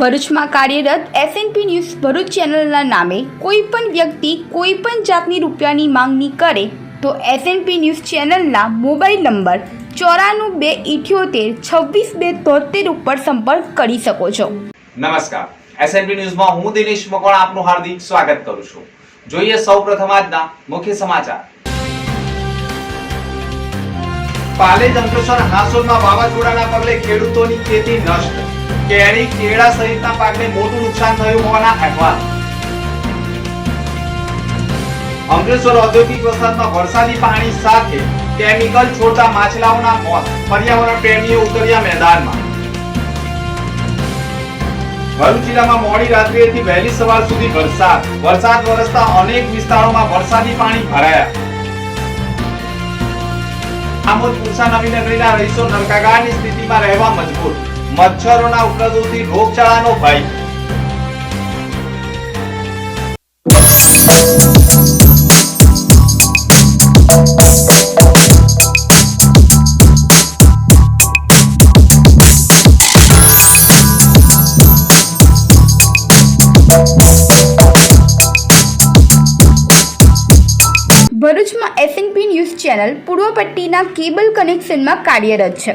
ભરૂચમાં કાર્યરત SNP news Bharuch ચેનલના નામે કોઈ પણ વ્યક્તિ કોઈ પણ જાતની રૂપિયાની માંગણી કરે તો એસએનપી ન્યૂઝ ચેનલના મોબાઈલ નંબર ચોરાણું બે ઇઠ્યોતેર છવ્વીસ બે તોતેર ઉપર સંપર્ક કરી શકો છો. નમસ્કાર. એસએનપી ન્યૂઝમાં હું દિનેશ મકોણ આપનું હાર્દિક સ્વાગત કરું છું. જોઈએ સૌપ્રથમ આજના મુખ્ય સમાચાર. પાલેજ અંકલેશ્વર હાંસોદમાં વાવાઝોડાના પગલે ખેડૂતોની ખેતી નષ્ટ. કેરી, કેળા સહિતના પાકને મોટું નુકસાન થયું હોવાના અહેવાલ. અંકલેશ્વર ઔદ્યોગિક વસાહતમાં વરસાદી પાણી સાથે કેમિકલ છોડતા માછલાઓના મોત. પર્યાવરણ પ્રેમીઓ ઉતર્યા મેદાનમાં. ભરૂચ જિલ્લામાં મોડી રાત્રિએથી વહેલી સવાર સુધી વરસાદ. વરસાદ વરસતા અનેક વિસ્તારોમાં વરસાદી પાણી ભરાયા. આમોદ પુરસા નવીનગરીના રહીશો નરકાગારની સ્થિતિમાં રહેવા મજબૂર. મચ્છરોના ઉપદ્રવથી રોગચાળાનો ભય. ચેનલ પૂર્વ પટ્ટીના કેબલ કનેક્શનમાં કાર્યરત છે.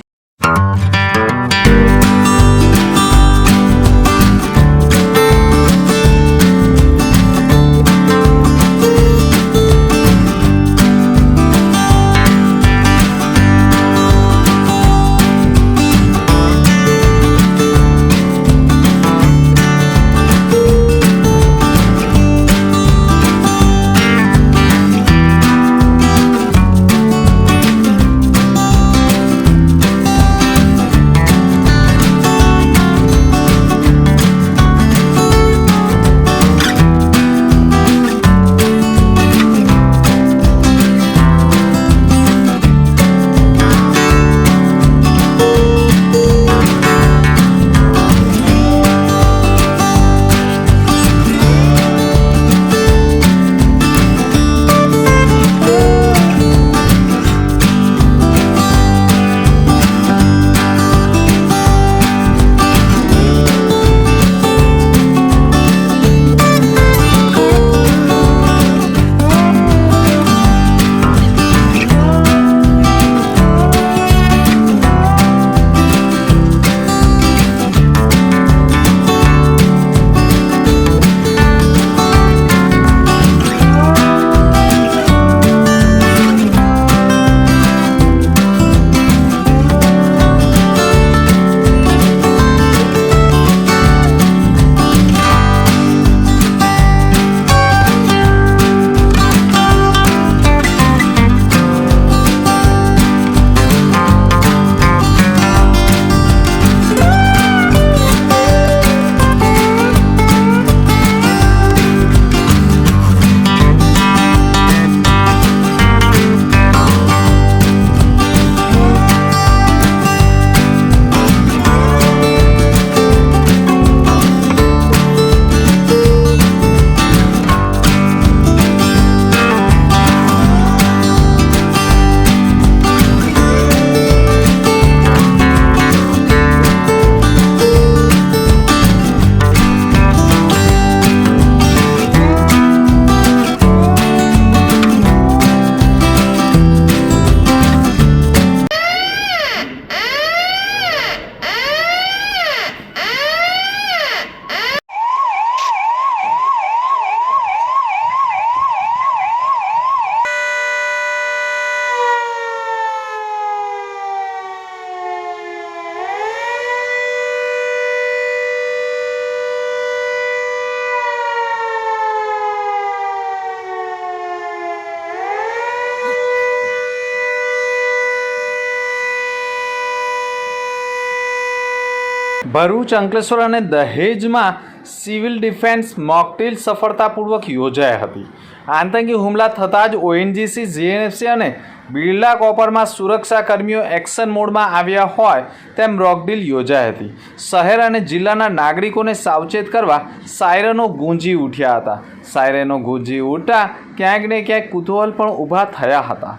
Bharuch, Ankleshwar અને દહેજમાં સિવિલ ડિફેન્સ મોકડ્રીલ સફળતાપૂર્વક યોજાઈ હતી. આતંકી હુમલા થતાં જ ઓએનજીસી જીએનએફસી અને બિરલા કોપરમાં સુરક્ષા કર્મીઓ એક્શન મોડમાં આવ્યા હોય તેમ રોકડીલ યોજાઈ હતી. શહેર અને જિલ્લાના નાગરિકોને સાવચેત કરવા સાયરનો ગુંજી ઉઠ્યા હતા. સાયરનો ગુંજી ઉઠતા ક્યાંક ને ક્યાંક કુતૂહલ પણ ઊભા થયા હતા.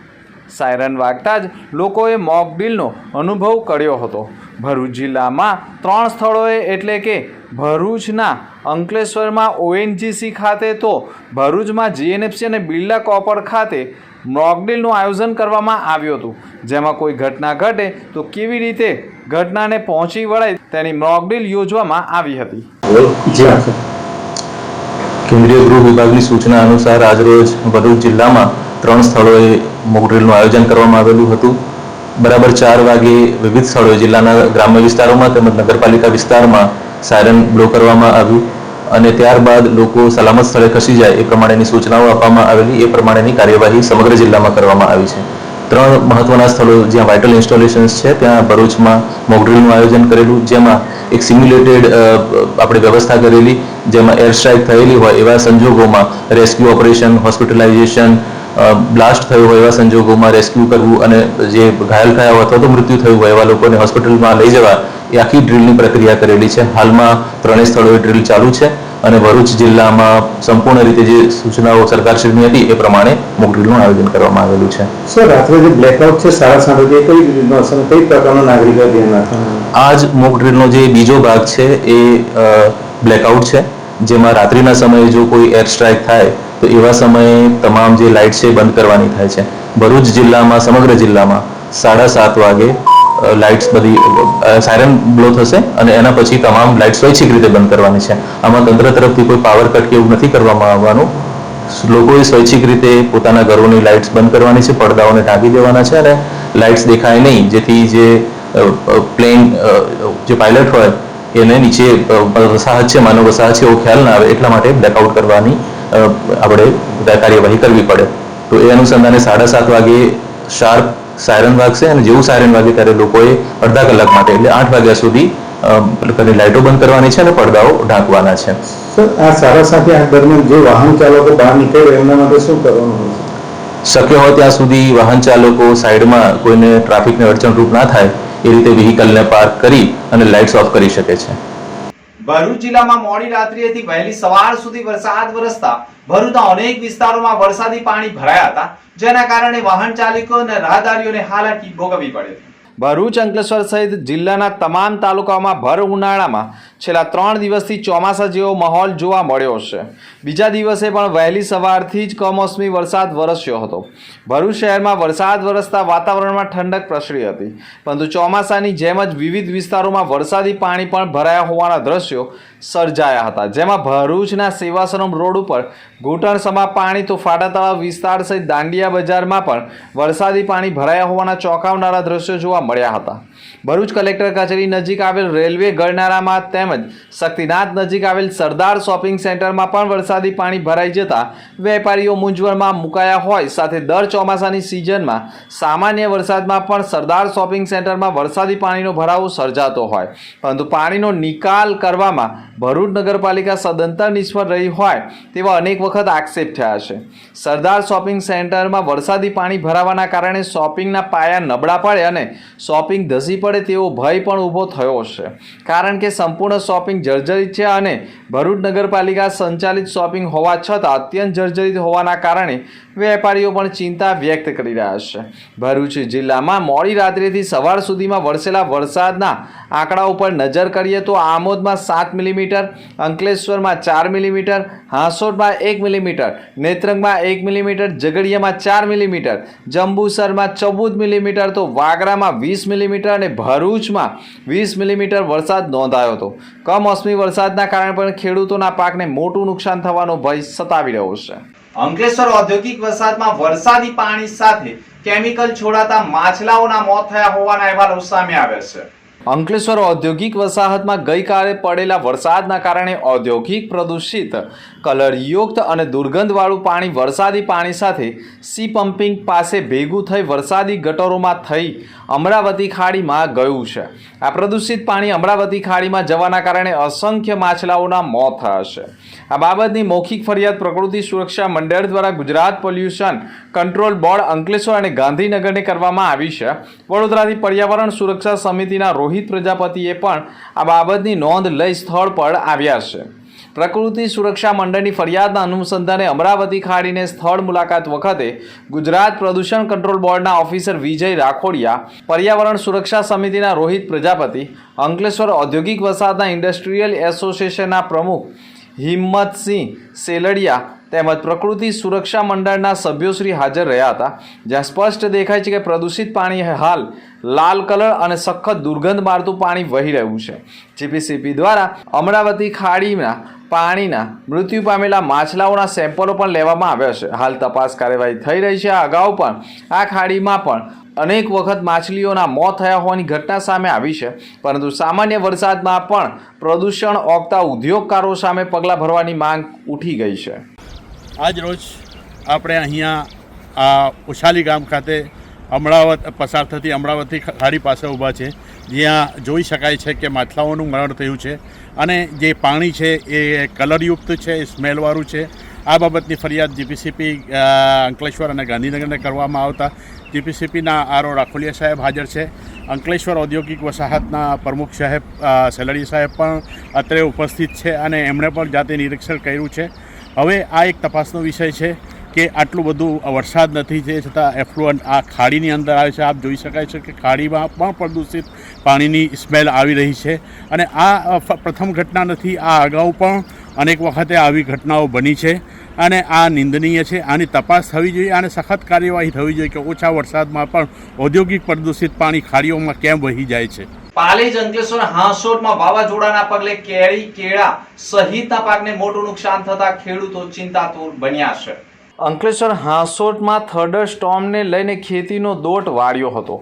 સાયરન વાગતા જ લોકોએ મોકડીલનો અનુભવ કર્યો હતો. ભરૂચ જિલ્લામાં ત્રણ સ્થળોએ એટલે કે ભરૂચના અંકલેશ્વરમાં ઓએનજીસી ખાતે તો ભરૂચમાં જીએનએફસી અને બિરલા કોપર ખાતે મોકડ્રીલનું આયોજન કરવામાં આવ્યું હતું. જેમાં કોઈ ઘટના ઘટે તો કેવી રીતે ઘટનાને પહોંચી વળાય તેની મોકડ્રીલ યોજવામાં આવી હતી. કેન્દ્રીય ગૃહ વિભાગની સૂચના અનુસાર આજરોજ ભરૂચ જિલ્લામાં ત્રણ સ્થળોએ મોકડ્રીલનું આયોજન કરવામાં આવેલું હતું. બરાબર ચાર વાગે વિવિધ સ્થળોએ, જિલ્લાના ગ્રામ્ય વિસ્તારોમાં તેમજ નગરપાલિકા વિસ્તારમાં સાયરન બ્લો કરવામાં આવ્યું અને ત્યારબાદ લોકો સલામત સ્થળે ખસી જાય એ પ્રમાણેની સૂચનાઓ આપવામાં આવેલી. એ પ્રમાણેની કાર્યવાહી સમગ્ર જિલ્લામાં કરવામાં આવી છે. ત્રણ મહત્વના સ્થળો જ્યાં વાઇટલ ઇન્સ્ટોલેશન્સ છે, ત્યાં ભરૂચમાં મોકડ્રીલનું આયોજન કરેલું, જેમાં એક સિમ્યુલેટેડ આપણે વ્યવસ્થા કરેલી, જેમાં એર સ્ટ્રાઇક થયેલી હોય એવા સંજોગોમાં રેસ્ક્યુ ઓપરેશન હોસ્પિટલાઇઝેશન બ્લાસ્ટ થયો હોય એવા સંજોગોમાં રેસ્ક્યુ કરવું અને જે ઘાયલ થયા હોય અથવા તો મૃત્યુ થયું હોય એવા લોકોને હોસ્પિટલમાં લઈ જવા એ આખી ડ્રીલની પ્રક્રિયા કરેલી છે. હાલમાં ત્રણેય સ્થળોએ ડ્રીલ ચાલુ છે અને ભરૂચ જિલ્લામાં સંપૂર્ણ રીતે જે સૂચનાઓ સરકારશ્રીની હતી એ પ્રમાણે મોક ડ્રીલનું આયોજન કરવામાં આવેલું છે. સર રાત્રે જે બ્લેકઆઉટ છે સાડા સાત વાગે કઈ રીતનો કઈ પ્રકારનો નાગરિકો આ જ મોક ડ્રીલનો જે બીજો ભાગ છે એ બ્લેકઆઉટ છે જેમાં રાત્રિના સમયે જો કોઈ એર સ્ટ્રાઇક થાય તો એવા સમયે તમામ જે લાઇટ છે બંધ કરવાની થાય છે. ભરૂચ જિલ્લામાં, સમગ્ર જિલ્લામાં સાડા સાત વાગે લાઇટ્સ બધી સાયરન બ્લો થશે અને એના પછી તમામ લાઇટ સ્વૈચ્છિક રીતે બંધ કરવાની છે. આમાં તંત્ર તરફથી કોઈ પાવર કટ કે એવું નથી કરવામાં આવવાનું. લોકોએ સ્વૈચ્છિક રીતે પોતાના ઘરોની લાઇટ્સ બંધ કરવાની છે, પડદાઓને ઢાંકી દેવાના છે અને લાઇટ્સ દેખાય નહીં. જેથી જે પ્લેન જે પાયલટ હોય, એને નીચે વસાહત છે, માનવ વસાહત છે, એવો ખ્યાલ ના આવે એટલા માટે બ્લેકઆઉટ કરવાની આપણે કાર્યવાહી કરવી પડે. તો એ અનુસંધાને સાડા સાત વાગે શાર્પ સાયરન વાગશે અને જેવું સાયરન વાગે ત્યારે લોકોએ અડધા કલાક માટે એટલે આઠ વાગ્યા સુધી પેલી લાઇટો બંધ કરવાની છે અને પડદાઓ ઢાંકવાના છે. સર આ સાડા સાત આઠ દરમિયાન જે વાહન ચાલકો બહાર નીકળે એમના માટે શું કરવાનું શક્ય હોય ત્યાં સુધી વાહન ચાલકો સાઈડમાં કોઈને ટ્રાફિકને અડચણરૂપ ના થાય એ રીતે વ્હીકલને પાર્ક કરી અને લાઇટ્સ ઓફ કરી શકે છે. ભરૂચ જિલ્લામાં મોડી રાત્રિએથી વહેલી સવાર સુધી વરસાદ વરસતા ભરૂચના અનેક વિસ્તારોમાં વરસાદી પાણી ભરાયા હતા, જેના કારણે વાહન ચાલકો અને રાહદારીઓને હાલાકી ભોગવવી પડી હતી. ભરૂચ અંકલેશ્વર સહિત જિલ્લાના તમામ તાલુકાઓમાં ભર ઉનાળામાં છેલ્લા ત્રણ દિવસથી ચોમાસા જેવો માહોલ જોવા મળ્યો છે. બીજા દિવસે પણ વહેલી સવારથી જ કમોસમી વરસાદ વરસ્યો હતો. ભરૂચ શહેરમાં વરસાદ વરસતા વાતાવરણમાં ઠંડક પ્રસરી હતી. પરંતુ ચોમાસાની જેમ જ વિવિધ વિસ્તારોમાં વરસાદી પાણી પણ ભરાયા હોવાના દ્રશ્યો સર્જાયા હતા. જેમાં ભરૂચના સેવાશ્રમ રોડ ઉપર ઘૂંટણસમા પાણી તો ફાટા વિસ્તાર સહિત દાંડિયા બજારમાં પણ વરસાદી પાણી ભરાયા હોવાના ચોંકાવનારા દ્રશ્યો જોવા મળ્યા હતા. ભરૂચ કલેક્ટર કચેરી નજીક આવેલ રેલવે ગરનારામાં તેમજ શક્તિનાથ નજીક આવેલ સરદાર શોપિંગ સેન્ટરમાં પણ વરસાદી પાણી ભરાઈ જતા વેપારીઓ મૂંઝવણમાં મુકાયા હોય સાથે દર ચોમાસાની સિઝનમાં સામાન્ય વરસાદમાં પણ સરદાર શોપિંગ સેન્ટરમાં વરસાદી પાણીનો ભરાવો સર્જાતો હોય. પરંતુ પાણીનો નિકાલ કરવામાં ભરૂચ નગરપાલિકા સદંતર નિષ્ફળ રહી હોય તેવા અનેક વખત આક્ષેપ થયા છે. સરદાર શોપિંગ સેન્ટરમાં વરસાદી પાણી ભરાવાના કારણે શોપિંગના પાયા નબળા પડે અને શોપિંગ ધસી પડે તેવો ભય પણ ઊભો થયો છે. કારણ કે સંપૂર્ણ શોપિંગ જર્જરિત છે અને ભરૂચ નગરપાલિકા સંચાલિત શોપિંગ હોવા છતાં અત્યંત જર્જરિત હોવાના કારણે વેપારીઓ પણ ચિંતા વ્યક્ત કરી રહ્યા છે. ભરૂચ જિલ્લામાં મોડી રાત્રિથી સવાર સુધીમાં વરસેલા વરસાદના આંકડા ઉપર નજર કરીએ તો આમોદમાં સાત મિલીમીટર, અંકલેશ્વરમાં ચાર મિલીમીટર, હાંસોટમાં એક મિલીમીટર, નેત્રંગમાં એક મિલીમીટર, ઝઘડિયામાં ચાર મિલીમીટર, જંબુસરમાં ચૌદ મિલીમીટર, તો વાગરામાં વીસ મિલીમીટર અને ભરૂચમાં વીસ મિલીમીટર વરસાદ નોંધાયો હતો. કમોસમી વરસાદના કારણે પણ ખેડૂતોના પાકને મોટું નુકસાન થવાનો ભય સતાવી રહ્યો છે. અંકલેશ્વર ઔદ્યોગિક વરસાદમાં વરસાદી પાણી સાથે કેમિકલ છોડાતા માછલાઓના મોત થયા હોવાના અહેવાલો સામે આવ્યા છે. અંકલેશ્વર ઔદ્યોગિક વસાહતમાં ગઈકાલે પડેલા વરસાદના કારણે ઔદ્યોગિક પ્રદૂષિત કલરયુક્ત અને દુર્ગંધવાળું પાણી વરસાદી પાણી સાથે સી પમ્પિંગ પાસે ભેગું થઈ વરસાદી ગટરોમાં થઈ અમરાવતી ખાડીમાં ગયું છે. આ પ્રદૂષિત પાણી અમરાવતી ખાડીમાં જવાના કારણે અસંખ્ય માછલાઓના મોત થયા છે. આ બાબતની મૌખિક ફરિયાદ પ્રકૃતિ સુરક્ષા મંડળ દ્વારા Gujarat pollution control board Ankleshwar અને ગાંધીનગરને કરવામાં આવી છે. વડોદરાથી પર્યાવરણ સુરક્ષા સમિતિના રોહિત પ્રજાપતિએ પણ આ બાબતની નોંધ લઈ સ્થળ પર આવ્યા છે. પ્રકૃતિ સુરક્ષા મંડળની ફરિયાદના અનુસંધાને અમરાવતી ખાડીને સ્થળ મુલાકાત વખતે ગુજરાત પ્રદૂષણ કંટ્રોલ બોર્ડના ઓફિસર વિજય રાખોડિયા, પર્યાવરણ સુરક્ષા સમિતિના રોહિત પ્રજાપતિ, અંકલેશ્વર ઔદ્યોગિક વસાહતના ઇન્ડસ્ટ્રીયલ એસોસિએશનના પ્રમુખ હિંમતસિંહ સેલડિયા તેમજ પ્રકૃતિ સુરક્ષા મંડળના સભ્યોશ્રી હાજર રહ્યા હતા, જ્યાં સ્પષ્ટ દેખાય છે કે પ્રદૂષિત પાણી હાલ લાલ કલર અને સખત દુર્ગંધ મારતું પાણી વહી રહ્યું છે. જીપીસીપી દ્વારા અમરાવતી ખાડીના પાણીના મૃત્યુ પામેલા માછલાઓના સેમ્પલો પણ લેવામાં આવ્યા છે. હાલ તપાસ કાર્યવાહી થઈ રહી છે. આ અગાઉ પણ આ ખાડીમાં પણ અનેક વખત માછલીઓના મોત થયા હોવાની ઘટના સામે આવી છે. પરંતુ સામાન્ય વરસાદમાં પણ પ્રદૂષણ ઓગતા ઉદ્યોગકારો સામે પગલાં ભરવાની માંગ ઉઠી ગઈ છે. આજ રોજ આપણે અહીંયા આ ઉશાલી ગામ ખાતે અમરાવત પસાર થતી અમળાવતી ખાડી પાસે ઊભા છે. જ્યાં જોઈ શકાય છે કે માછલાઓનું મરણ થયું છે અને જે પાણી છે એ કલરયુક્ત છે, એ સ્મેલવાળું છે. આ બાબતની ફરિયાદ જીપીસીપી અંકલેશ્વર અને ગાંધીનગરને કરવામાં આવતા જીપીસીપીના આરો રાખોલિયા સાહેબ હાજર છે. અંકલેશ્વર ઔદ્યોગિક વસાહતના પ્રમુખ સાહેબ સેલડી સાહેબ પણ અત્રે ઉપસ્થિત છે અને એમણે પણ જાતે નિરીક્ષણ કર્યું છે. હવે આ એક તપાસનો વિષય છે કે આટલું બધું વરસાદ નથી તે છતાં એફ્લુઅન્ટ આ ખાડીની અંદર આવે છે. આપ જોઈ શકાય છે કે ખાડીમાં પણ પ્રદૂષિત પાણીની સ્મેલ આવી રહી છે અને આ પ્રથમ ઘટના નથી, આ અગાઉ પણ અનેક વખતે આવી ઘટનાઓ બની છે અને આ નિંદનીય છે. આની તપાસ થવી જોઈએ અને સખત કાર્યવાહી થવી જોઈએ કે ઓછા વરસાદમાં પણ ઔદ્યોગિક પ્રદૂષિત પાણી ખાડીઓમાં કેમ વહી જાય છે. પાલેજ અંકલેશ્વર હાંસોટમાં વાવાઝોડાના પગલે કેરી કેળા સહિતના પાકને મોટું નુકસાન થતા ખેડૂતો ચિંતાતુર બન્યા છે. અંકલેશ્વર હાંસોટમાં થર્ડર સ્ટોર્મને લઈને ખેતીનો દોટ વાળ્યો હતો.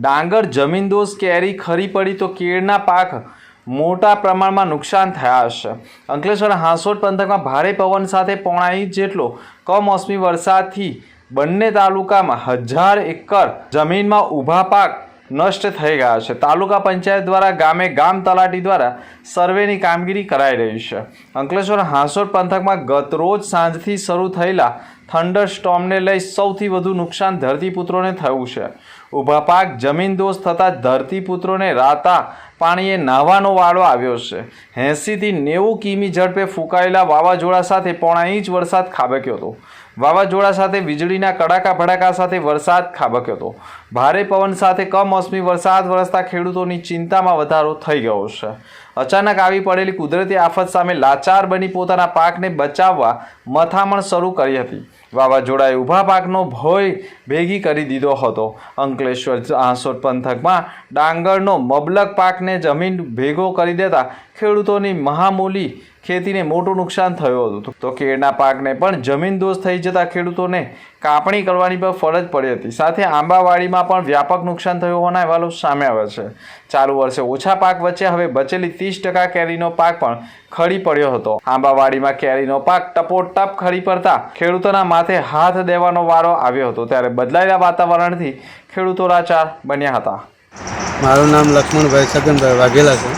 ડાંગર જમીનદોઝ કેરી ખરી પડી તો કેળના પાક મોટા પ્રમાણમાં નુકસાન થયા હશે. અંકલેશ્વર હાંસોટ પંથકમાં ભારે પવન સાથે પોણા ઇંચ જેટલો કમોસમી વરસાદથી બંને તાલુકામાં હજાર એકર જમીનમાં ઊભા પાક નષ્ટ થઈ ગયા છે. તાલુકા પંચાયત દ્વારા ગામે ગામ તલાટી દ્વારા સર્વેની કામગીરી કરાઈ રહી છે. અંકલેશ્વર હાંસોર પંથકમાં ગત રોજ સાંજથી શરૂ થયેલા થંડર સ્ટોર્મને લઈ સૌથી વધુ નુકસાન ધરતીપુત્રોને થયું છે. ઊભા પાક જમીન દોષ થતાં ધરતીપુત્રોને રાતા પાણીએ નાહવાનો વાળો આવ્યો છે. એંસીથી નેવું કિમી ઝડપે ફૂંકાયેલા વાવાઝોડા સાથે પોણા ઇંચ વરસાદ ખાબક્યો હતો. વાવાઝોડા સાથે વીજળીના કડાકા ભડાકા સાથે વરસાદ ખાબક્યો હતો. ભારે પવન સાથે કમોસમી વરસાદ વરસતા ખેડૂતોની ચિંતામાં વધારો થઈ ગયો છે. અચાનક આવી પડેલી કુદરતી આફત સામે લાચાર બની પોતાના પાકને બચાવવા મથામણ શરૂ કરી હતી. વાવાઝોડાએ ઊભા પાકનો ભય ભેગી કરી દીધો હતો. અંકલેશ્વર આંસોટ પંથકમાં ડાંગરનો મબલક પાકને જમીન ભેગો કરી દેતા ખેડૂતોની મહામૂલી ખેતીને મોટું નુકસાન થયું હતું. તો કેળના પાકને પણ જમીન દોષ થઈ જતા ખેડૂતોને કાપણી કરવાની પણ ફરજ પડી હતી. સાથે આંબાવાડીમાં પણ વ્યાપક નુકસાન થયું હોવાના અહેવાલો સામે આવ્યા છે. ચાલુ વર્ષે ઓછા પાક વચ્ચે હવે બચેલી ત્રીસ ટકા કેરીનો પાક પણ ખરી પડ્યો હતો. આંબાવાડીમાં કેરીનો પાક ટપોટપ ખરી પડતા ખેડૂતોના માથે હાથ દેવાનો વારો આવ્યો હતો. ત્યારે બદલાયેલા વાતાવરણથી ખેડૂતો લાચાર બન્યા હતા. મારું નામ લક્ષ્મણભાઈ છગનભાઈ વાઘેલા છે.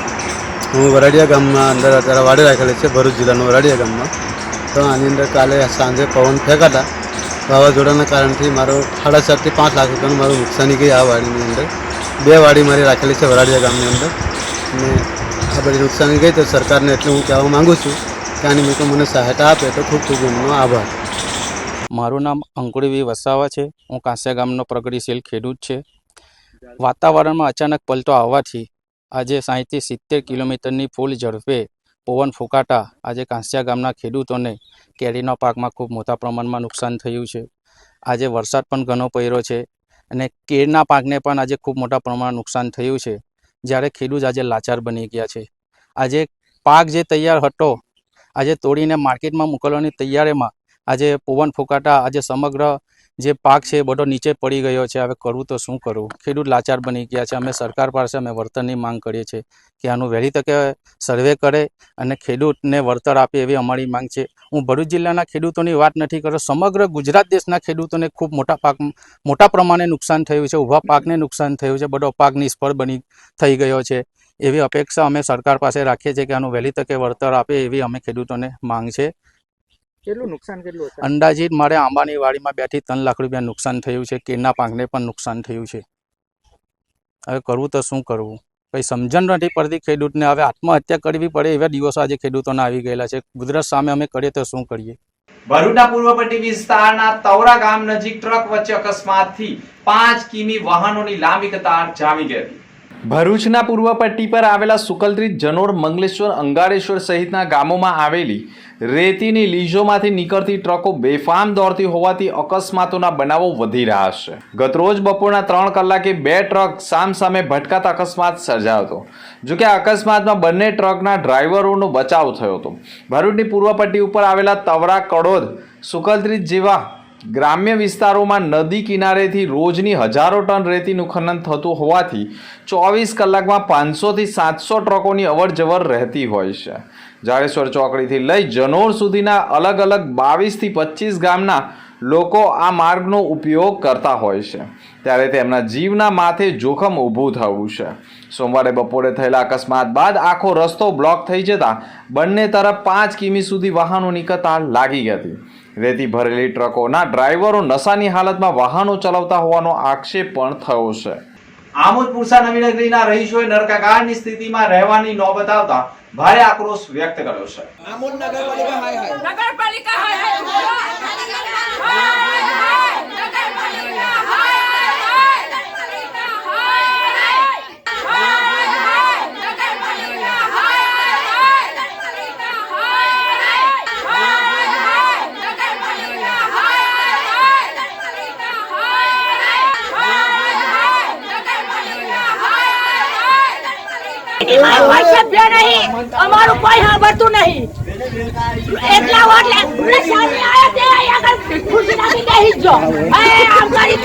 હું વરાડિયા ગામમાં અંદર અત્યારે વાડી રાખેલી છે, ભરૂચ જિલ્લાનું વરાડિયા ગામમાં. તો આની અંદર કાલે સાંજે પવન ફેંકાતા, વાવાઝોડાના કારણથી મારો સાડા ચારથી પાંચ લાખ રૂપિયાનું મારું નુકસાની ગઈ આ વાડીની અંદર. બે વાડી મારી રાખેલી છે વરાડિયા ગામની અંદર. અને આ બધી નુકસાની ગઈ તો સરકારને એટલું હું કહેવા માગું છું કે આની મેં મને સહાયતા આપે તો ખૂબ ખૂબ એમનો આભાર. મારું નામ અંકુળવી વસાવા છે. હું કાંસ્યા ગામનો પ્રગતિશીલ ખેડૂત છે. વાતાવરણમાં અચાનક પલટો આવવાથી આજે સાહીઠથી સિત્તેર કિલોમીટરની ફૂલ ઝડપે પવન ફૂંકાતા આજે કાંસિયા ગામના ખેડૂતોને કેરીના પાકમાં ખૂબ મોટા પ્રમાણમાં નુકસાન થયું છે. આજે વરસાદ પણ ઘણો પડ્યો છે અને કેળના પાકને પણ આજે ખૂબ મોટા પ્રમાણમાં નુકસાન થયું છે, જ્યારે ખેડૂત આજે લાચાર બની ગયા છે. આજે પાક જે તૈયાર હતો, આજે તોડીને માર્કેટમાં મોકલવાની તૈયારીમાં આજે પવન ફૂંકાતા આજે સમગ્ર જે પાક છે એ બધો નીચે પડી ગયો છે, હવે કરવું તો શું કરવું? ખેડૂત લાચાર બની ગયા છે. અમે સરકાર પાસે અમે વળતરની માંગ કરીએ છીએ કે આનું વહેલી તકે સર્વે કરે અને ખેડૂતને વળતર આપે એવી અમારી માંગ છે. હું ભરૂચ જિલ્લાના ખેડૂતોની વાત નથી કરતો. સમગ્ર ગુજરાત દેશના ખેડૂતોને ખૂબ મોટા પાક, મોટા પ્રમાણે નુકસાન થયું છે. ઊભા પાકને નુકસાન થયું છે. બધો પાક નિષ્ફળ બની, થઈ ગયો છે. એવી અપેક્ષા અમે સરકાર પાસે રાખીએ છીએ કે આનું વહેલી તકે વળતર આપે એવી અમે ખેડૂતોને માંગ છે. કેટલું નુકસાન કેટલું હતું? અંદાજિત મારે આંબાની વાડીમાં બેથી ત્રણ લાખ રૂપિયા નુકસાન થયું છે કેળના પાકને પણ નુકસાન થયું છે. હવે કરવું તો શું કરવું? કંઈ સમજણ નથી પડતી ખેડૂતને. હવે આત્મહત્યા કરવી પડે એવા દિવસો આજે ખેડૂતોના આવી ગયેલા છે. કુદરત સામે અમે કરીએ તો શું કરીએ? ભરૂચના પૂર્વ પટ્ટી વિસ્તારના તવરા ગામ નજીક ટ્રક વચ્ચે અકસ્માતથી પાંચ કિમી વાહનોની લાંબી કતાર જામી ગઈ હતી. ભરૂચના પૂર્વ પટ્ટી પર આવેલા સુકલત્રી જનોર મંગલેશ્વર અંગારેશ્વર સહિતના ગામોમાં આવેલી રેતીની લીઝોમાંથી નીકળતી ટ્રકો બેફામ દોડતી હોવાથી અકસ્માતોના બનાવો વધી રહ્યા છે. ગતરોજ બપોરના ત્રણ કલાકે બે ટ્રક સામસામે ભટકાતા અકસ્માત સર્જાયો હતો. જોકે આ અકસ્માતમાં બંને ટ્રકના ડ્રાઈવરોનો બચાવ થયો હતો. ભરૂચની પૂર્વ પટ્ટી ઉપર આવેલા તવરા કડોદ સુકલત્રી જેવા ગ્રામ્ય વિસ્તારોમાં નદી કિનારેથી રોજની હજારો ટન રેતીનું ખનન થતું હોવાથી ચોવીસ કલાકમાં પાંચસોથી સાતસો ટ્રકોની અવર જવર રહેતી હોય છે. જાડેશ્વર ચોકડીથી લઈ જનોર સુધીના અલગ અલગ બાવીસથી પચીસ ગામના લોકો આ માર્ગનો ઉપયોગ કરતા હોય છે. ત્યારે તેમના જીવના માથે જોખમ ઊભું થયું છે. સોમવારે બપોરે થયેલા અકસ્માત બાદ આખો રસ્તો બ્લોક થઈ જતા બંને તરફ પાંચ કિમી સુધી વાહનોની કતાર લાગી હતી. રેતી ભરેલી ટ્રકોના ડ્રાઈવરો નશાની હાલતમાં વાહનો ચલાવતા હોવાનો આક્ષેપ પણ થયો છે. આમોદ પુરસા નવીનગરીના રહીશોએ નરકાકારની સ્થિતિમાં રહેવાની નોબત આવતા ભારે આક્રોશ વ્યક્ત કર્યો છે. નગરપાલિકા હાય હાય. હાય હાય નગરપાલિકા હાય હાય નગરપાલિકા હાય હાય નગરપાલિકા હાય હાય નગરપાલિકા હાય હાય નગરપાલિકા હાય કોઈ સભ્ય નહીં અમારું કોઈ સાંભળતું નહીં. એટલા વોટ લે એટલે સામે આયા તે અહીંયા આગળ ખુરશી નાખી દે જ એ આમ કરી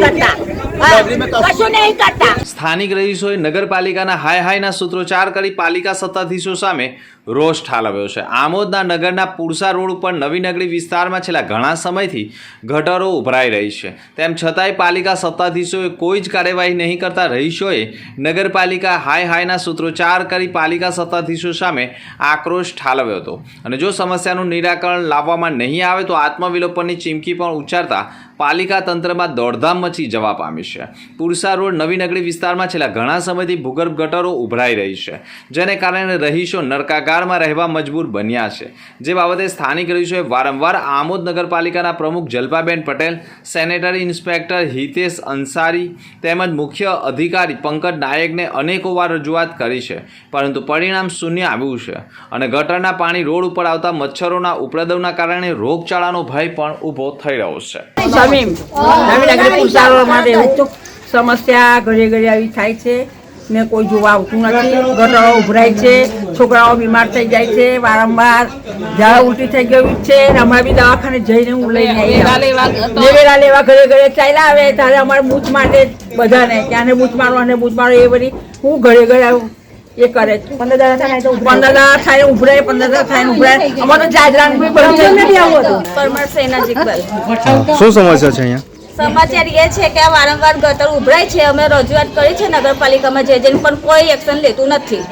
કરતા. હા, કશું નહીં કરતા. સ્થાનિક રહીશોએ નગરપાલિકાના હાય હાયના સૂત્રોચ્ચાર કરી પાલિકા સત્તાધીશો સામે રોષ ઠાલવ્યો છે. આમોદના નગરના પુરસા રોડ ઉપર નવીનગરી વિસ્તારમાં છેલ્લા ઘણા સમયથી ગટરો ઉભરાઈ રહી છે. તેમ છતાંય પાલિકા સત્તાધીશોએ કોઈ જ કાર્યવાહી નહીં કરતા રહીશોએ નગરપાલિકા હાય હાયના સૂત્રોચ્ચાર કરી પાલિકા સત્તાધીશો સામે આક્રોશ ઠાલવ્યો હતો. અને જો સમસ્યાનું નિરાકરણ લાવવામાં નહીં આવે તો આત્મવિલોપનની ચીમકી પણ ઉચ્ચારતા પાલિકા તંત્રમાં દોડધામ મચી જવા પામી છે. પુરસા રોડ નવીનગરી વિસ્તારમાં છેલ્લા ઘણા સમયથી ભૂગર્ભ ગટરો ઉભરાઈ રહી છે. જેને કારણે રહીશો નરકાગારમાં રહેવા મજબૂર બન્યા છે. જે બાબતે સ્થાનિક રહીશોએ વારંવાર આમોદ નગરપાલિકાના પ્રમુખ જલ્પાબેન પટેલ, સેનેટરી ઇન્સ્પેક્ટર હિતેશ અંસારી તેમજ મુખ્ય અધિકારી પંકજ નાયકને અનેકો વાર રજૂઆત કરી છે. પરંતુ પરિણામ શૂન્ય આવ્યું છે અને ગટરના પાણી રોડ ઉપર આવતા મચ્છરોના ઉપદ્રવના કારણે રોગચાળાનો ભય પણ ઊભો થઈ રહ્યો છે. સમસ્યા ઘરે ઘરે આવી થાય છે. ને કોઈ જોવા આવતું નથી. ગટરો ઉભરાય છે છોકરાઓ બીમાર થઈ જાય છે વારંવાર ઝાડા ઉલટી થઈ ગયું છે ને અમારે બી દવાખાને જઈને હું લઈને આવી લેવેલા લેવા ઘરે ઘરે ચાલ્યા આવે ત્યારે અમારે બૂથ માટે બધાને કે આને બૂથ મારો અને બૂથ મારો એ બધી હું ઘરે ઘરે આવું એ કરે પંદર દાડા થાય તો પંદર દાડા થાય ઉભરાય પંદર દાડા થાય ઉભરાય. અમારે તો જાજરાન બી બધું નથી આવું હતું. પરમાર સેના શું સમસ્યા છે અહીંયા? સમાચાર એ છે કે આ વારંવાર ગટર ઉભરાય છે. અમે રજૂઆત કરી છે નગરપાલિકામાં જે જેનું પણ કોઈ એક્શન લેતું નથી.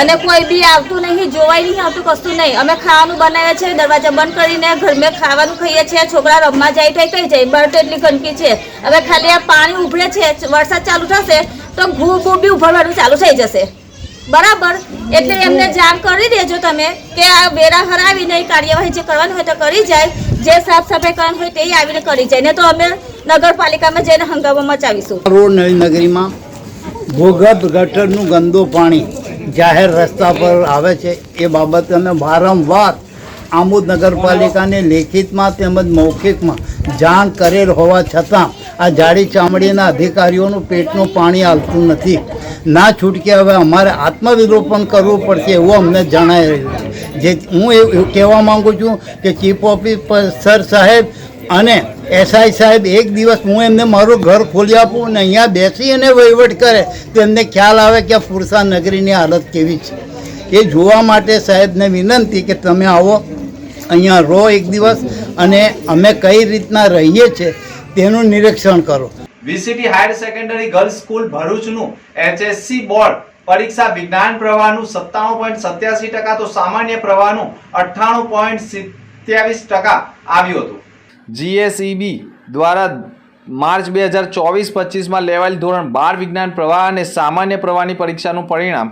અને કોઈ બી આવતું નહીં, જોવાય નહીં, આવતું કશું નહીં. અમે ખાવાનું બનાવીએ છીએ, દરવાજા બંધ કરીને ઘરમાં ખાવાનું ખાઈએ છીએ. છોકરા રમવા જાય તો કઈ જાય. બહાર એટલી ગંદકી છે. હવે ખાલી આ પાણી ઉભરે છે, વરસાદ ચાલુ થશે તો ઘૂ બી ઉભરવાનું ચાલુ થઈ જશે. બરાબર? એટલે એમને જાણ કરી દેજો તમે કે આ વેરા હરાવીને કાર્યવાહી જે કરવાની હોય તો કરી જાય જે સાફ સફાઈ કરવાની હોય તે આવીને કરી જાય. ને તો અમે નગરપાલિકામાં જઈને હંગામો મચાવીશું. રોડ નવીનગરીમાં ભૂગર્ભ ગટરનું ગંદુ પાણી જાહેર રસ્તા પર આવે છે. એ બાબતે અમે વારંવાર આમોદ નગરપાલિકાને લેખિતમાં તેમજ મૌખિકમાં જાણ કરેલ હોવા છતાં આ જાડી ચામડીના અધિકારીઓનું પેટનું પાણી આવતું નથી. ના છૂટકે હવે અમારે આત્મવિરોપણ કરવું પડશે એવું અમને જણાય રહ્યું છે. જે હું એવું કહેવા માગું છું કે ચીફ ઓફિસર સાહેબ અને એસઆઈ સાહેબ એક દિવસ હું એમને મારું ઘર ખોલી આપું અને અહીંયા બેસી અને વહીવટ કરે, તો એમને ખ્યાલ આવે કે આ પુરસા નગરીની હાલત કેવી છે. એ જોવા માટે સાહેબને વિનંતી કે તમે આવો, અહીંયા રહો એક દિવસ અને અમે કઈ રીતના રહીએ છીએ તેનું નિરીક્ષણ કરો. VCT higher secondary girls school ભરૂચનું HSC board પરીક્ષા વિજ્ઞાન પ્રવાહનું સત્તાણું પોઈન્ટ સત્યાસી ટકા તો સામાન્ય પ્રવાહનું અઠ્ઠાણું પોઈન્ટ સિત્યાવીસ ટકા આવ્યું હતું. જીએસઈબી દ્વારા માર્ચ બે હજાર ચોવીસ પચીસમાં લેવાયેલ ધોરણ બાર વિજ્ઞાન પ્રવાહ અને સામાન્ય પ્રવાહની પરીક્ષાનું પરિણામ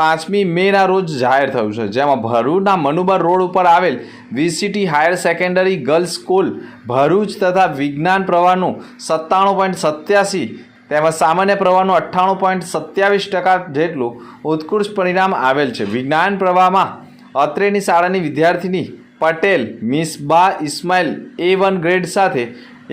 પાંચમી મેના રોજ જાહેર થયું છે, જેમાં ભરૂચના મનુબર રોડ ઉપર આવેલ VCT higher secondary girls school, Bharuch તથા વિજ્ઞાન પ્રવાહનું સત્તાણું પોઈન્ટ સત્યાસી તેમજ સામાન્ય પ્રવાહનું અઠ્ઠાણું પોઈન્ટ સત્યાવીસ ટકા જેટલું ઉત્કૃષ્ટ પરિણામ આવેલ છે. વિજ્ઞાન પ્રવાહમાં અત્રેની શાળાની વિદ્યાર્થીની Patel Misba Ismail A one grade સાથે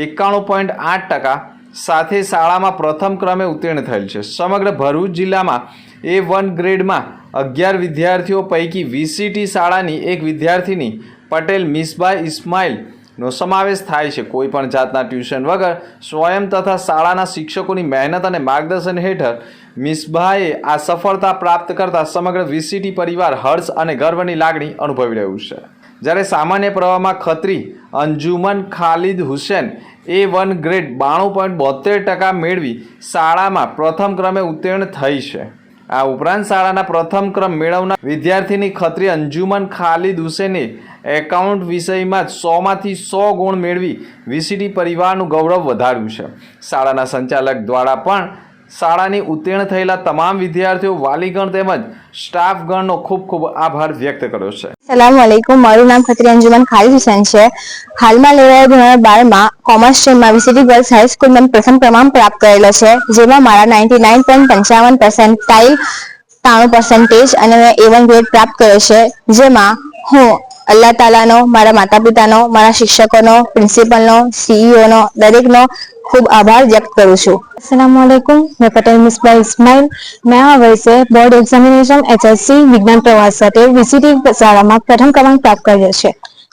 એકાણું પોઈન્ટ આઠ ટકા સાથે શાળામાં પ્રથમ ક્રમે ઉત્તીર્ણ થયેલ છે. સમગ્ર ભરૂચ જિલ્લામાં એ વન ગ્રેડમાં અગિયાર વિદ્યાર્થીઓ પૈકી વીસીટી શાળાની એક વિદ્યાર્થીની પટેલ મિસબા ઇસ્માઇલનો સમાવેશ થાય છે. કોઈપણ જાતના ટ્યુશન વગર સ્વયં તથા શાળાના શિક્ષકોની મહેનત અને માર્ગદર્શન હેઠળ મિસભાએ આ સફળતા પ્રાપ્ત કરતા સમગ્ર વીસીટી પરિવાર હર્ષ અને ગર્વની લાગણી અનુભવી રહ્યું છે. જ્યારે સામાન્ય પ્રવાહમાં Khatri, Anjuman Khalid Hussain A one grade બાણું પોઈન્ટ બોતેર ટકા મેળવી શાળામાં પ્રથમ ક્રમે ઉત્તીર્ણ થઈ છે. આ ઉપરાંત શાળાના પ્રથમ ક્રમ મેળવનાર વિદ્યાર્થીની ખત્રી અંજુમન ખાલિદ હુસેને એકાઉન્ટ વિષયમાં સોમાંથી સો ગુણ મેળવી વીસીડી પરિવારનું ગૌરવ વધાર્યું છે. શાળાના સંચાલક દ્વારા પણ શાળાની ઉત્તીર્ણ થયેલા તમામ વિદ્યાર્થીઓ, વાલીગણ તેમજ સ્ટાફગણનો ખૂબ ખૂબ આભાર વ્યક્ત કર્યો છે. સલામ વાલેકુમ મારું નામ ખત્રી અંજુમન ખાલિદ હુસેન છે. હાલમાં લેવાયેલ ધોરણ બારમાં કોમર્સ સ્ટ્રીમમાં વિસિટી ગર્લ્સ હાઈસ્કૂલમાં પ્રથમ ક્રમાંક પ્રાપ્ત કરેલો છે, જેમાં મારા નાઇન્ટી નાઇન પોઈન્ટ પંચાવન પર્સન્ટાઇલ ત્રાણું પર્સન્ટેજ અને મેં એ વન ગ્રેડ પ્રાપ્ત કર્યો છે, જેમાં હું અલ્લાહ તાલાનો, મારા માતા પિતાનો મારા શિક્ષકોનો, પ્રિન્સિપલનો સીઈઓનો દરેકનો ખૂબ આભાર વ્યક્ત કરું છું असलकुम मैं पटेल मिसबा इस्माइल मैं આ વર્ષે બોર્ડ એક્ઝામિનેશન એચએસસી વિજ્ઞાન પ્રવાસ સાથે વીસીટી શાળામાં પ્રથમ ક્રમાંક પ્રાપ્ત કર્યો છે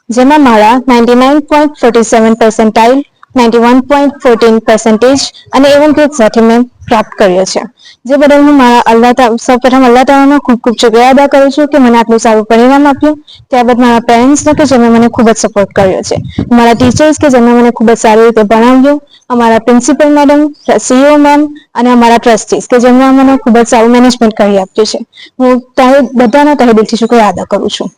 જેમાં મારા ninety nine point forty seven percentile ninety one point fourteen percentage અને એવન ગ્રેડ સાથે મેં પ્રાપ્ત કર્યો છે. જે બદલ હું મારા અલ્લાહ સૌપ્રથમ અલ્લાહ તાલાનો ખૂબ ખૂબ શુક્રિયા અદા કરું છું કે મને આટલું સારું પરિણામ આપ્યું. ત્યારબાદ મારા પેરેન્ટ્સને કે જેમણે મને ખૂબ જ સપોર્ટ કર્યો છે. મારા ટીચર્સ કે જેમણે મને ખૂબ જ સારી રીતે ભણાવ્યું. અમારા પ્રિન્સિપલ મેડમ સીઓ મેમ અને અમારા ટ્રસ્ટીઝ કે જેમણે મને ખૂબ જ સારું મેનેજમેન્ટ કરી આપ્યું છે. હું તહે બધાના તહે દિલથી શુક્રિયા અદા કરું છું.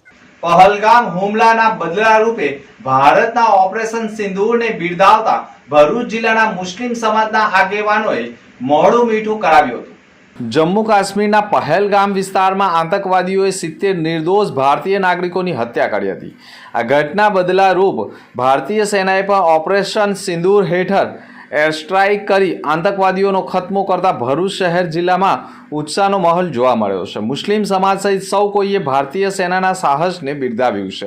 પહલગામ હુમલાના બદલા રૂપે ભારતના ઓપરેશન સિંદૂરને બિરદાવતા ભરૂચ જિલ્લાના મુસ્લિમ સમાજના આગેવાનોએ મોડું મીઠું કરાવ્યું હતું. જમ્મુ કાશ્મીરના પહેલગામ વિસ્તારમાં આતંકવાદીઓએ સિત્તેર નિર્દોષ ભારતીય નાગરિકોની હત્યા કરી હતી. આ ઘટના બદલા રૂપ ભારતીય સેનાએ પણ ઓપરેશન સિંદૂર હેઠળ એર સ્ટ્રાઇક કરી આતંકવાદીઓનો ખતમો કરતા ભરૂચ શહેર જિલ્લામાં ઉત્સાહનો માહોલ જોવા મળ્યો છે. મુસ્લિમ સમાજ સહિત સૌ કોઈએ ભારતીય સેનાના સાહસને બિરદાવ્યું છે.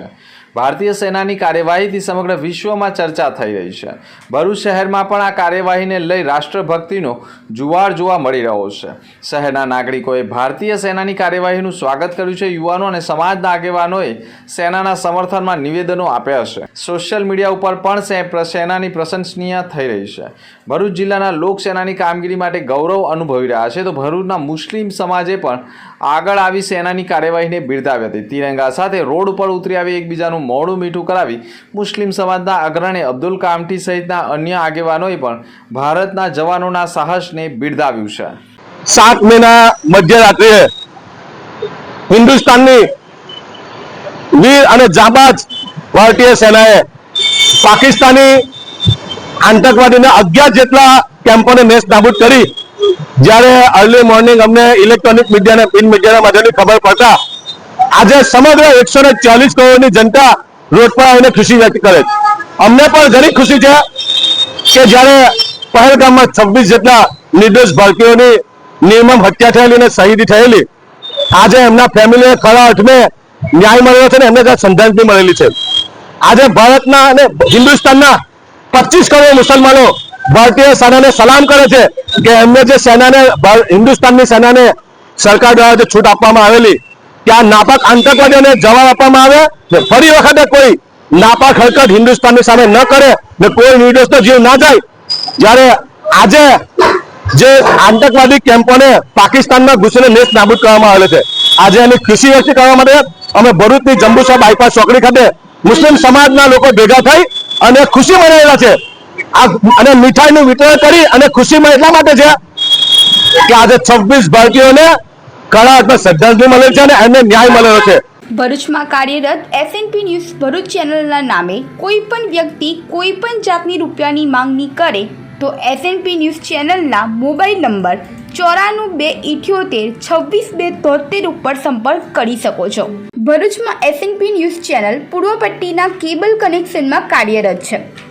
ભારતીય સેનાની કાર્યવાહીથી સમગ્ર વિશ્વમાં ચર્ચા થઈ રહી છે. ભરૂચ શહેરમાં પણ આ કાર્યવાહીને લઈ રાષ્ટ્રભક્તિનો જુવાળ જોવા મળી રહ્યો છે. શહેરના નાગરિકોએ ભારતીય સેનાની કાર્યવાહીનું સ્વાગત કર્યું છે. યુવાનો અને સમાજના આગેવાનોએ સેનાના સમર્થનમાં નિવેદનો આપ્યા છે. સોશિયલ મીડિયા ઉપર પણ સેનાની પ્રશંસનીય થઈ રહી છે. ભરૂચ જિલ્લાના લોકસેનાની કામગીરી માટે ગૌરવ અનુભવી રહ્યા છે. તો ભરૂચના મુસ્લિમ સમાજે પણ આગળ આવી સેનાની કાર્યવાહીને બિરદાવી હતી. તિરંગા સાથે રોડ ઉપર ઉતરી આવી એકબીજાનું મોડું મીઠું કરાવી મુસ્લિમ સમાજના અગ્રણી અબ્દુલ કામટી સહિતના અન્ય આગેવાનોએ પણ ભારતના જવાનોના સાહસને બિરદાવ્યું છે. સાત મેના મધ્યરાત્રિએ હિન્દુસ્તાનની વીર અને જાબાજ ભારતીય સેનાએ પાકિસ્તાની આતંકવાદીના અગિયાર જેટલા કેમ્પોને નેસ્ત નાબૂદ કરી જ્યારે અર્લી મોર્નિંગ અમને ઇલેક્ટ્રોનિક મીડિયા પ્રિન્ટ મીડિયાના માધ્યમથી ખબર પડતા, આજે સમગ્ર એકસો ને ચાલીસ કરોડની જનતા રોડ પર આવીને ખુશી વ્યક્ત કરે છે. અમને પણ ઘણી ખુશી છે કે જ્યારે પહેલગામમાં છવ્વીસ જેટલા નિર્દોષ ભારતીયોની નિર્મમ હત્યા થયેલી અને શહીદી થયેલી, આજે એમના ફેમિલીને ખરા અર્થમે ન્યાય મળ્યો છે ને એમને ત્યાં શ્રદ્ધાંજલિ મળેલી છે. આજે ભારતના અને હિન્દુસ્તાનના પચીસ કરોડ મુસલમાનો ભારતીય સેનાને સલામ કરે છે કે એમને જે સેનાને હિન્દુસ્તાનની સેનાને સરકાર દ્વારા જે છૂટ આપવામાં આવેલી કે આ નાપાક આતંકવાદીઓને જવાબ આપવામાં આવે ને ફરી વખતે કોઈ નાપાક હરકત હિન્દુસ્તાનની સામે ન કરે ને કોઈ નિર્દોષનો જીવ ના જાય, જ્યારે આજે જે આતંકવાદી કેમ્પોને પાકિસ્તાનમાં ઘૂસીને નેસ્ત નાબૂદ કરવામાં આવેલો છે. આજે એની ખુશી વ્યક્ત કરવા માટે અમે ભરૂચની જંબુસા બાયપાસ ચોકડી ખાતે મુસ્લિમ સમાજના લોકો ભેગા થઈ અને ખુશી મનાવેલા છે અને મીઠાઈનું વિતરણ કરી અને ખુશીમાં એટલા માટે છે કે આજે છવ્વીસ ભારતીયોને કળા અથવા શ્રદ્ધાંજલિ મળે છે અને એમને ન્યાય મળેલો છે. ભરૂચમાં કાર્યરત એસએનપી ન્યૂઝ ભરૂચ ચેનલના નામે કોઈ પણ વ્યક્તિ કોઈ પણ જાતની રૂપિયાની માંગણી કરે તો એસએનપી ન્યૂઝ ચેનલના મોબાઈલ નંબર ચોરાણું બે ઇઠ્યોતેર છવ્વીસ બે તોતેર ઉપર સંપર્ક કરી શકો છો. ભરૂચમાં એસએનપી ન્યૂઝ ચેનલ પૂર્વ પટ્ટીના કેબલ કનેક્શનમાં કાર્યરત છે.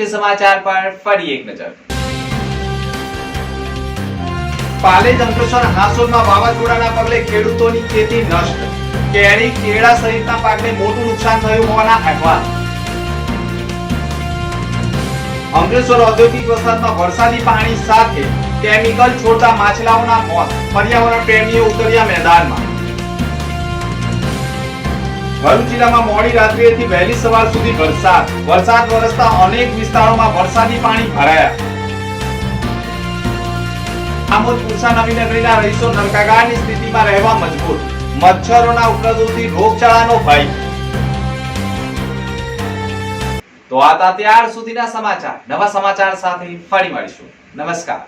મુખ્ય સમાચાર પર ફરી એક નજર. પાલેજ અંકલેશ્વર હાંસોલમાં વાવાઝોડાના પગલે ખેડૂતોની ખેતી નષ્ટ. કેરી, કેળા સહિતના પાકને મોટું નુકસાન થયું હોવાના અહેવાલ. અંકલેશ્વર ઔદ્યોગિક વસાહતમાં વરસાદી પાણી સાથે કેમિકલ છોડતા માછલાઓના મોત. પર્યાવરણ પ્રેમીઓ ઉતર્યા મેદાનમાં. ભરૂચ જિલ્લામાં મોડી રાત્રિએથી વહેલી સવાર સુધી વરસાદ. વરસાદ વરસતા અનેક વિસ્તારોમાં વરસાદી પાણી ભરાયા. આમોદ, પુરસા, નવીનગરીના રહીશો નરકાગાની સ્થિતિમાં રહેવા મજબૂર. મચ્છરોના ઉપદ્રવથી રોગચાળાનો ભય. તો આ તા ત્યાર સુધીના સમાચાર. નવા સમાચાર સાથે ફરી મળીશું. નમસ્કાર.